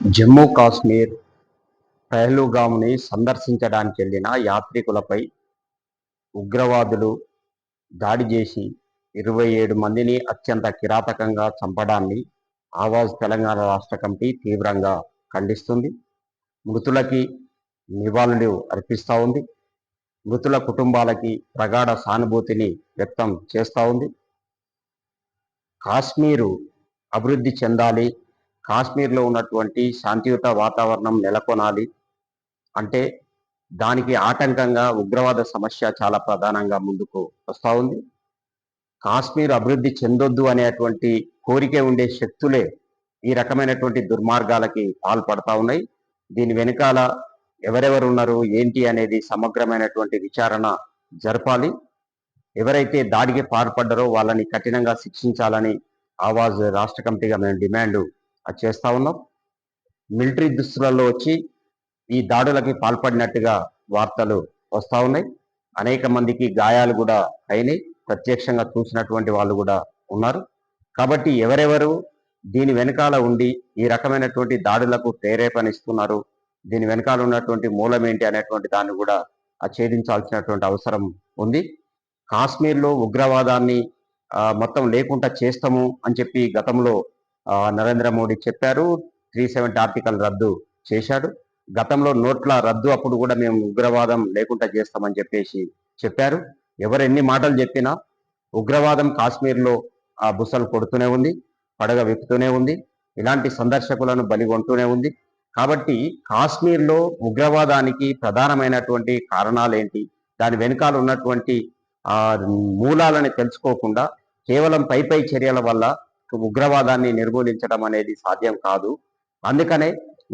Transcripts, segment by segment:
జమ్మూ కాశ్మీర్ పెహ్లుగామ్ని సందర్శించడానికి వెళ్ళిన యాత్రికులపై ఉగ్రవాదులు దాడి చేసి ఇరవై ఏడు మందిని అత్యంత కిరాతకంగా చంపడాన్ని ఆవాజ్ తెలంగాణ రాష్ట్ర కమిటీ తీవ్రంగా ఖండిస్తుంది. మృతులకి నివాళులు అర్పిస్తూ ఉంది. మృతుల కుటుంబాలకి ప్రగాఢ సానుభూతిని వ్యక్తం చేస్తూ ఉంది. కాశ్మీరు అభివృద్ధి చెందాలి కాశ్మీర్లో ఉన్నటువంటి శాంతియుత వాతావరణం నెలకొనాలి. అంటే దానికి ఆటంకంగా ఉగ్రవాద సమస్య చాలా ప్రధానంగా ముందుకు వస్తూ ఉంది. కాశ్మీర్ అభివృద్ధి చెందొద్దు అనేటువంటి కోరికే ఉండే శక్తులే ఈ రకమైనటువంటి దుర్మార్గాలకి పాల్పడతా ఉన్నాయి. దీని వెనకాల ఎవరెవరు ఉన్నారు ఏంటి అనేది సమగ్రమైనటువంటి విచారణ జరపాలి. ఎవరైతే దాడికి పాల్పడ్డారో వాళ్ళని కఠినంగా శిక్షించాలని ఆవాజ్ రాష్ట్ర కమిటీగా మేము డిమాండ్ చేస్తూ ఉన్నాం. మిలిటరీ దుస్తులలో వచ్చి ఈ దాడులకి పాల్పడినట్టుగా వార్తలు వస్తూ ఉన్నాయి. అనేక మందికి గాయాలు కూడా అయినాయి. ప్రత్యక్షంగా చూసినటువంటి వాళ్ళు కూడా ఉన్నారు. కాబట్టి ఎవరెవరు దీని వెనకాల ఉండి ఈ రకమైనటువంటి దాడులకు ప్రేరేపణిస్తున్నారు దీని వెనకాల ఉన్నటువంటి మూలం ఏంటి అనేటువంటి దాన్ని కూడా ఛేదించాల్సినటువంటి అవసరం ఉంది. కాశ్మీర్లో ఉగ్రవాదాన్ని మొత్తం లేకుండా చేస్తాము అని చెప్పి గతంలో నరేంద్ర మోడీ చెప్పారు త్రీ సెవెంటీ ఆర్టికల్ రద్దు చేశాడు. గతంలో నోట్ల రద్దు అప్పుడు కూడా మేము ఉగ్రవాదం లేకుండా చేస్తామని చెప్పేసి చెప్పారు. ఎవరు ఎన్ని మాటలు చెప్పినా ఉగ్రవాదం కాశ్మీర్లో ఆ బుసలు కొడుతూనే ఉంది పడగ విప్పుతూనే ఉంది ఇలాంటి సందర్శకులను బలిగొంటూనే ఉంది. కాబట్టి కాశ్మీర్లో ఉగ్రవాదానికి ప్రధానమైనటువంటి కారణాలు ఏంటి దాని వెనుకాల ఉన్నటువంటి ఆ మూలాలని తెలుసుకోకుండా కేవలం పై పై చర్యల వల్ల ఉగ్రవాదాన్ని నిర్మూలించడం అనేది సాధ్యం కాదు. అందుకనే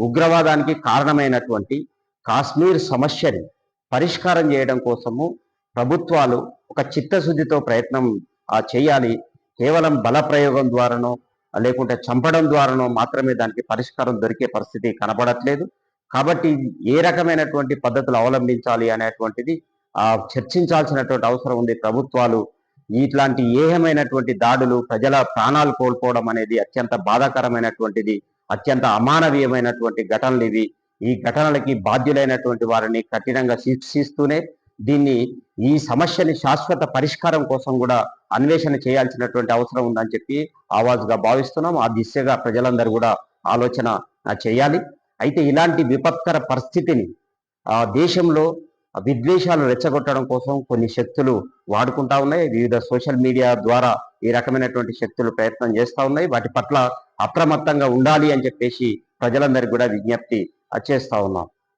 ఉగ్రవాదానికి కారణమైనటువంటి కాశ్మీర్ సమస్యని పరిష్కారం చేయడం కోసము ప్రభుత్వాలు ఒక చిత్తశుద్ధితో ప్రయత్నం చేయాలి. కేవలం బల ప్రయోగం ద్వారానో లేకుంటే చంపడం ద్వారానో మాత్రమే దానికి పరిష్కారం దొరికే పరిస్థితి కనబడట్లేదు. కాబట్టి ఏ రకమైనటువంటి పద్ధతులు అవలంబించాలి అనేటువంటిది చర్చించాల్సినటువంటి అవసరం ఉంది ప్రభుత్వాలు ఇట్లాంటి ఏహమైనటువంటి దాడులు ప్రజల ప్రాణాలు కోల్పోవడం అనేది అత్యంత బాధాకరమైనటువంటిది అత్యంత అమానవీయమైనటువంటి ఘటనలు ఇవి. ఈ ఘటనలకి బాధ్యులైనటువంటి వారిని కఠినంగా శిక్షిస్తూనే దీన్ని ఈ సమస్యని శాశ్వత పరిష్కారం కోసం కూడా అన్వేషణ చేయాల్సినటువంటి అవసరం ఉందని చెప్పి ఆవాజ్గా భావిస్తున్నాం. ఆ దిశగా ప్రజలందరూ కూడా ఆలోచన చేయాలి. అయితే ఇలాంటి విపత్కర పరిస్థితిని ఆ దేశంలో విద్వేషాలు రెచ్చగొట్టడం కోసం కొన్ని శక్తులు వాడుకుంటా ఉన్నాయి. వివిధ సోషల్ మీడియా ద్వారా ఈ రకమైనటువంటి శక్తులు ప్రయత్నం చేస్తూ ఉన్నాయి. వాటి పట్ల అప్రమత్తంగా ఉండాలి అని చెప్పేసి ప్రజలందరికీ కూడా విజ్ఞప్తి చేస్తా ఉన్నాం.